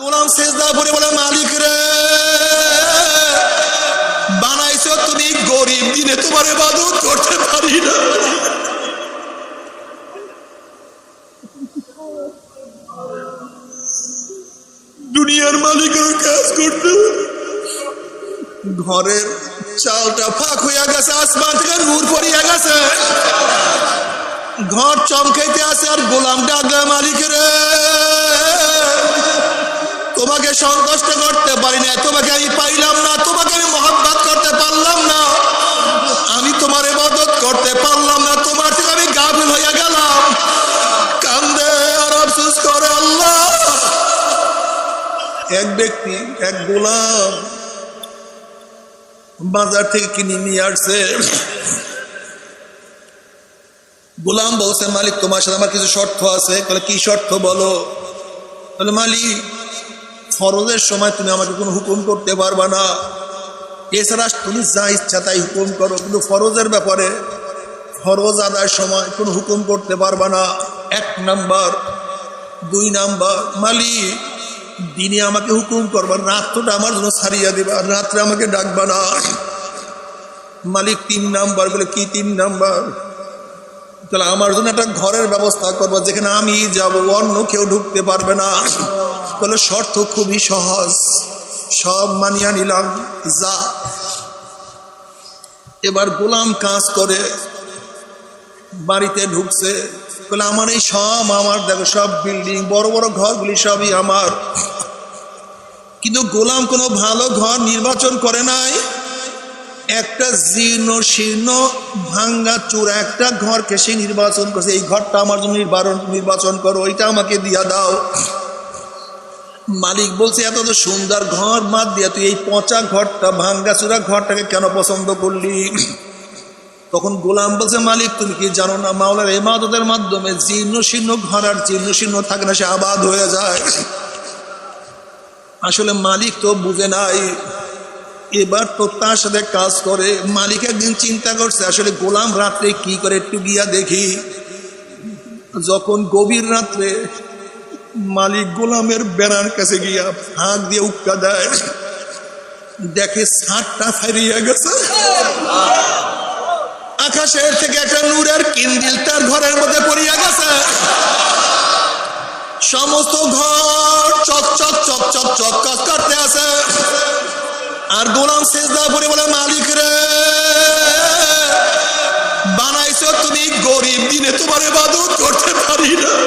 গোলাম বলে মালিক রে, বানাইছো তুমি গরিব দিনে, তোমার করতে পারি না। দুনিয়ার মালিকের কাজ করতে ঘরের চালটা ফাঁক হইয়া গেছে, আসমান থেকে নূর পড়িয়া গেছে। ঘর চমকাইতে আছে আর গোলাম ডাকলে, মালিক রে। তোমাকে সন্তুষ্ট করতে পারি না তোমাকে আমি পাইলাম না, তোমাকে আমি মহাব্বাত করতে পারলাম না। আমি তোমার ইবাদত করতে পারলাম না, তোমার থেকে আমি গাফিল হইয়া গেলাম। কান্দে আর আফসোস করে আল্লাহ। এক ব্যক্তি, এক গোলাম বাজার থেকে কিনে নিয়ে আসছে। গোলাম বলছে, মালিক, তোমার সাথে আমার কিছু শর্ত আছে। তাহলে কি শর্ত বলো? তাহলে মালিক ফরজের সময় তুমি আমাকে কোনো হুকুম করতে পারবা না। এছাড়া তুমি যা ইচ্ছা তাই হুকুম করো, কিন্তু ফরজের ব্যাপারে ফরজ আদায়ের সময় কোনো হুকুম করতে পারবা না। এক নাম্বার। দুই নাম্বার। মালিক, দিনে আমাকে হুকুম করবা রাত্রটা আমার জন্য ছাড়িয়া দিবা, রাত্রে আমাকে ডাকবা না। মালিক, তিন নাম্বার। বলে, কি তিন নাম্বার? তাহলে আমার জন্য একটা ঘরের ব্যবস্থা করব, যেখানে আমি যাব, অন্য কেউ ঢুকতে পারবে না। বলে শর্ত খুবই সহজ। সব মানিয়া নিলাম, যা। এবার গোলাম কাজ করে, বাড়িতে ঢুকছে। বলে, আমার এই সব, আমার দেখো, সব বিল্ডিং, বড় বড় ঘরগুলি সবই আমার। কিন্তু গোলাম কোনো ভালো ঘর নির্বাচন করে নাই। একটা জীর্ণ, শীর্ণ, ভাঙ্গা চূড়া একটা ঘরকে সে নির্বাচন করছে। এই ঘরটা আমার জন্য নির্বাচন করো, ওইটা আমাকে দিয়া দাও। মালিক বলছে, এত তো সুন্দর ঘর মাত দিয়া তুই এই পচা ঘরটা ভাঙ্গা চূড়া ঘরটাকে কেন পছন্দ করলি? তখন গোলাম বলছে, মালিক, তুমি কি জানো না, মাওলার এমাদতের মাধ্যমে জীর্ণ শীর্ণ ঘর আর জীর্ণ শীর্ণ থাকে না, সে আবাদ হয়ে যায়। আসলে মালিক তো বুঝে নাই। এবার তো তার সাথে কাজ করে। মালিক একদিন চিন্তা করছে, আসলে গোলাম রাত্রে কি করে একটু গিয়া দেখি? যখন গভীর রাত্রে মালিক গোলামের বেড়ার কাছে গিয়া ফাঁক দিয়ে উক্কা দেয়। দেখে ছাদটা ফেরিয়ে গেছে। আকাশের থেকে একটা নূরের কিন্দিল তার ঘরের মধ্যে পড়িয়া গেছে। সমস্ত ঘর চক চক চক চক চক চক করতে আছে। আর গোলাম শেষ সেজদা পরে বলে, মালিক রে, বানাইছো তুমি গরিব দিনে তোমার ইবাদত করতে পারি না।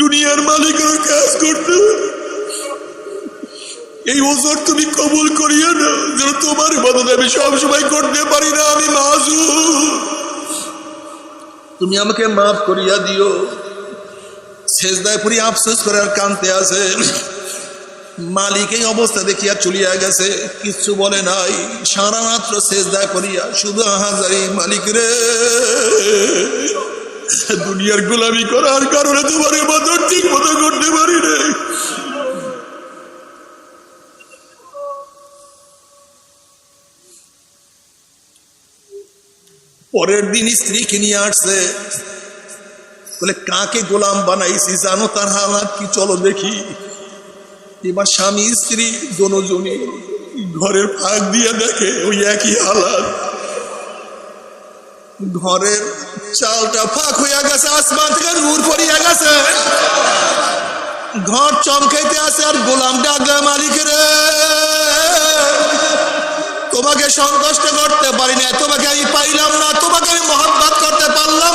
দুনিয়ার মালিকের কাজ করতে। এই ওজোর তুমি কবুল করিয়া না, যেন তোমার ইবাদত আমি সবসময় করতে পারি না, আমি মাজু তুমি আমাকে মাফ করিয়া দিও। শেষদায় পরি আফসোস করে আর কানতে আছে। মালিক এই অবস্থা দেখিয়া চলিয়া গেছে, কিচ্ছু বলে নাই। সারা মাত্র শেষদায় করিয়া শুধু হাজারি মালিক রে। দুনিয়ার গোলামি করার কারণে তোমার মতো ঠিক মতো করতে পারি রে পরের দিন স্ত্রীকে নিয়ে আসছে। বলে, কাকে গোলাম বানাইছি জানো? তার হালাত কি? চলো দেখি। এবার স্বামী স্ত্রী দোনোজনই ঘরের ফাঁক দিয়ে দেখে, ওই একই হালাত। ঘরের চালটা ফাঁক হইয়া গেছে, আসমান থেকে নূর পড়িয়া গেছে। ঘর চমকাইতে আছে আর গোলাম ডাকলে, মালিক রে, তোমাকে সন্তুষ্ট করতে পারি না তোমাকে আমি পাইলাম না, তোমাকে আমি মহাব্বাত করতে পারলাম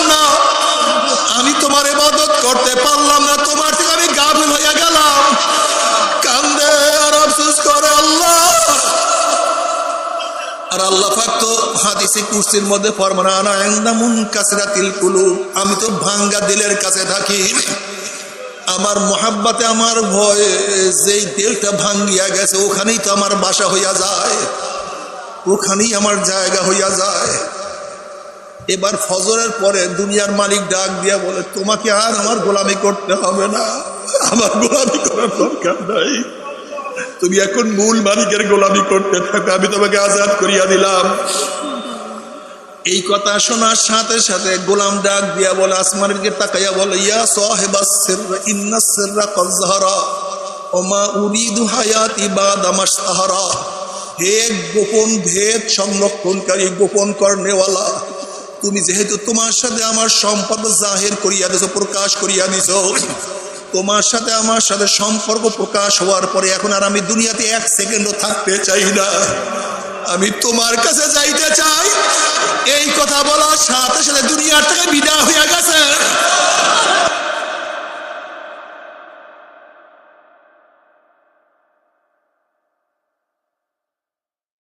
আর আল্লাহ পাক তো হাদিসে কুরসির মধ্যে ফরমান, আনা ইনদামুন কাসরাতিল কুলুব আমি তো ভাঙ্গা দিলের কাছে থাকি। আমার মহাব্বাতে, আমার ভয়ে যেই দিলটা ভাঙ্গিয়া গেছে, ওখানেই তো আমার বাসা হইয়া যায়। ওখানেই আমার জায়গা হইয়া যায়। এবার ফজরের পরে দুনিয়ার মালিক ডাক দিয়া বলে, তোমাকে আর আমার গোলামি করতে হবে না। আমার গোলামি করার দরকার নাই। তুমি এখন মূল মালিকের গোলামি করতে থাকো, আমি তোমাকে আজাদ করিয়া দিলাম। এই কথা শোনার সাথে সাথে গোলাম ডাক দিয়া বলে আসমানের দিকে তাকাইয়া বলে, ইয়া সাহেবাস সিররা, ইন্না সিররা কদ যাহারা ওমা উরিদু হায়াতি বাদা মাশতাহারা। হে গোপন ভেদ সংরক্ষণকারী, গোপন কর্ণেওয়ালা তুমি যেহেতু তোমার সাথে আমার সম্পর্ক জাহির করিয়া দিছো, প্রকাশ করিয়া দিছো তোমার সাথে আমার সাথে সম্পর্ক প্রকাশ হওয়ার পরে এখন আর আমি দুনিয়াতে এক সেকেন্ডও থাকতে চাই না। আমি তোমার কাছে যাইতে চাই। এই কথা বলার সাথে সাথে